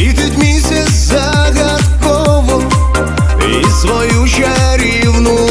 світить місяць загадково і свою чарівну.